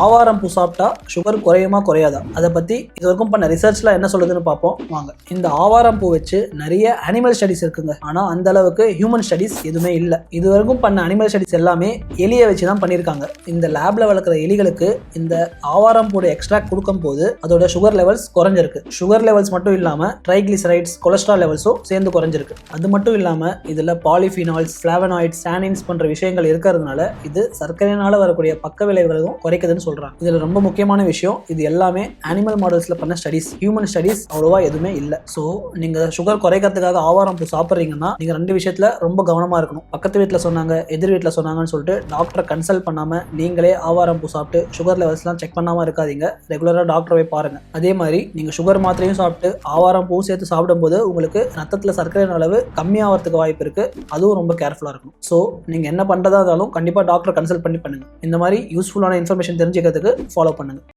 ஆவாரம் பூ சாப்பிட்டா சுகர் குறையுமா குறையாதா? அதை பத்தி இது வரைக்கும் பண்ண ரிசர்ச்ல என்ன சொல்லுதுன்னு பார்ப்போம். வாங்க. இந்த ஆவாரம் பூ வச்சு நிறைய அனிமல் ஸ்டடிஸ் இருக்குங்க. ஆனா அந்த அளவுக்கு ஹியூமன் ஸ்டடிஸ் எதுவுமே இல்லை. இது வரைக்கும் பண்ண அனிமல் ஸ்டடிஸ் எல்லாமே எலியை வச்சு தான் பண்ணியிருக்காங்க. இந்த லேப்ல வளர்க்குற எலிகளுக்கு இந்த ஆவாரம் பூட எக்ஸ்ட்ராக்ட் கொடுக்கும் போது அதோட சுகர் லெவல்ஸ் குறைஞ்சிருக்கு. சுகர் லெவல்ஸ் மட்டும் இல்லாம ட்ரைக்ளிசரைட்ஸ் கொலஸ்ட்ரால் லெவல்ஸும் சேர்ந்து குறைஞ்சிருக்கு. அது மட்டும் இல்லாம இதுல பாலிஃபினால்ஸ் ஃப்ளாவனாய்ட்ஸ் சானின்ஸ் போன்ற விஷயங்கள் இருக்கிறதுனால இது சர்க்கரையினால வரக்கூடிய பக்க விளைவுகளும் குறைக்குதுன்னு சொல்றாங்க. இதுல ரொம்ப முக்கியமான விஷயம் இது எல்லாமே அனிமல் மாடல்ஸ்ல பண்ண ஸ்டடிஸ் ஹியூமன் ஸ்டடிஸ் அவ்வளோவா எதுவுமே இல்லை. ஸோ நீங்க சுகர் குறைக்கிறதுக்காக ஆவாரம் பூ சாப்பிட்றீங்கன்னா நீங்க ரெண்டு விஷயத்துல ரொம்ப கவனமா இருக்கணும். பக்கத்து வீட்டில் சொன்னாங்க எதிர் வீட்டில் சொன்னாங்கன்னு சொல்லிட்டு டாக்டரை கன்சல்ட் பண்ணாம நீங்களே ஆவாரம் பூ சாப்பிட்டு சுகர் லெவல்ஸ்லாம் செக் பண்ணாம இருக்காதீங்க. ரெகுலராக டாக்டரை போய் பாருங்க. அதே மாதிரி நீங்க சுகர் மாத்திரையும் சாப்பிட்டு ஆவாரம் பூ சேர்த்து சாப்பிடும்போது உங்களுக்கு ரத்தத்தில் சர்க்கரை அளவு கம்மியாகிறதுக்கு வாய்ப்பு இருக்கு. அதுவும் ரொம்ப கேர்ஃபுல்லாக இருக்கும் ஸோ நீங்க என்ன பண்றதா இருந்தாலும் கண்டிப்பாக டாக்டரை கன்சல்ட் பண்ணி பண்ணுங்க. இந்த மாதிரி யூஸ்ஃபுல்லான இன்ஃபர்மேஷன் தெரிஞ்சுக்கிறதுக்கு ஃபாலோ பண்ணுங்கள்